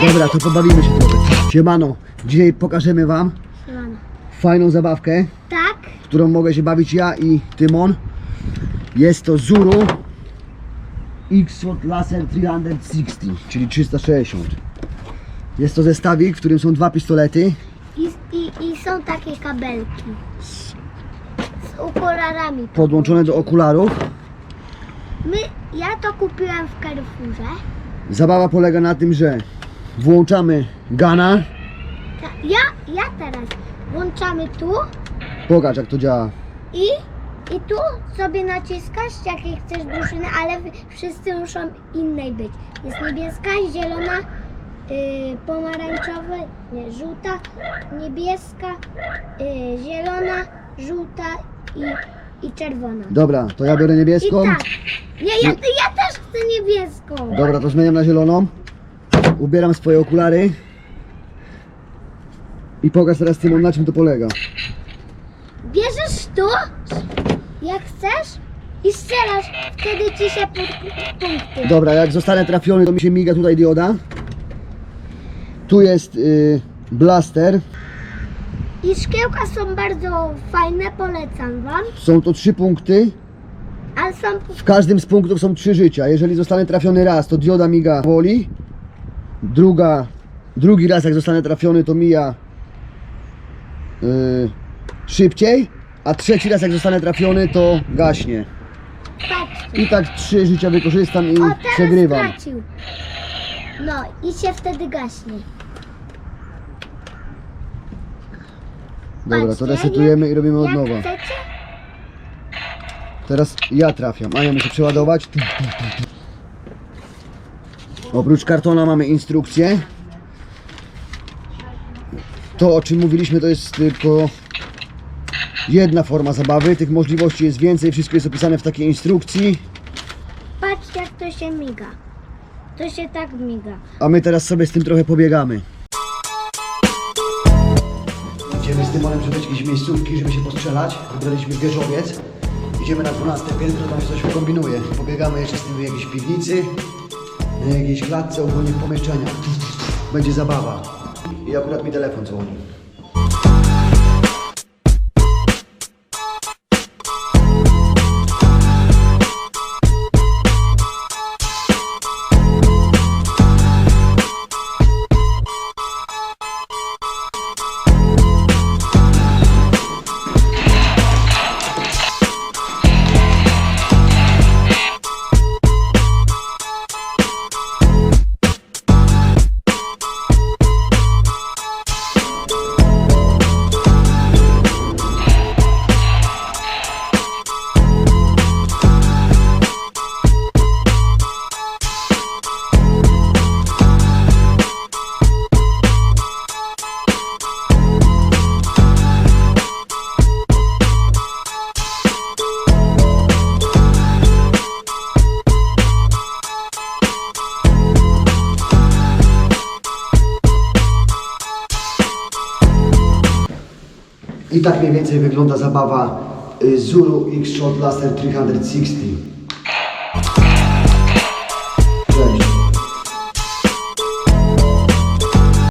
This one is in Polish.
Dobra, to pobawimy się trochę. Siemano, dzisiaj pokażemy wam Siemano. fajną zabawkę, Tak? w którą mogę się bawić ja i Tymon. Jest to Zuru X-Shot Laser 360, czyli 360. Jest to zestawik, w którym są dwa pistolety. I, i, I są takie kabelki. Z okularami. podłączone do okularów. My, ja to kupiłem w Carrefourze. Zabawa polega na tym, że włączamy gana. Ta, ja, ja teraz włączamy tu Pokaż jak to działa. i, i tu sobie naciskasz jakie chcesz drużyny, ale wy- wszyscy muszą innej być. Jest niebieska, zielona, yy, pomarańczowa, nie, żółta, niebieska, yy, zielona, żółta i, i czerwona. Dobra, to ja biorę I niebieską. tak. Nie, ja, ja też chcę niebieską. Dobra, to zmieniam na zieloną. Ubieram swoje okulary. I pokaż teraz Tymon na czym to polega. Bierzesz tu, jak chcesz i strzelasz, wtedy ci się pu- punkty. Dobra, jak zostanę trafiony, to mi się miga tutaj dioda. Tu jest y, blaster. I szkiełka są bardzo fajne, polecam wam. Są to trzy punkty. Ale są W każdym z punktów są trzy życia. Jeżeli zostanę trafiony raz, to dioda miga woli. Druga, drugi raz jak zostanę trafiony, to mija yy, szybciej. A trzeci raz jak zostanę trafiony, to gaśnie. I tak trzy życia wykorzystam i O, teraz przegrywam. stracił. No i się wtedy gaśnie. Dobra, to Patrzcie, resetujemy i robimy od Jak nowa. chcecie, Teraz ja trafiam, a ja muszę przeładować. Tu, tu, tu, tu. Oprócz kartona mamy instrukcję. To o czym mówiliśmy to jest tylko jedna forma zabawy. Tych możliwości jest więcej, wszystko jest opisane w takiej instrukcji. patrzcie jak to się miga. To się tak miga. A my teraz sobie z tym trochę pobiegamy. Idziemy z Tymonem przebyć jakieś miejscówki, żeby się postrzelać. Wybraliśmy wieżowiec. Idziemy na 12 piętro, tam się coś kombinuje. Pobiegamy jeszcze z tym w jakiejś piwnicy, na jakiejś klatce, ogólnie w pomieszczeniach. Będzie zabawa. I akurat mi telefon dzwoni. I tak mniej więcej wygląda zabawa y, Zuru X-Shot Laser 360.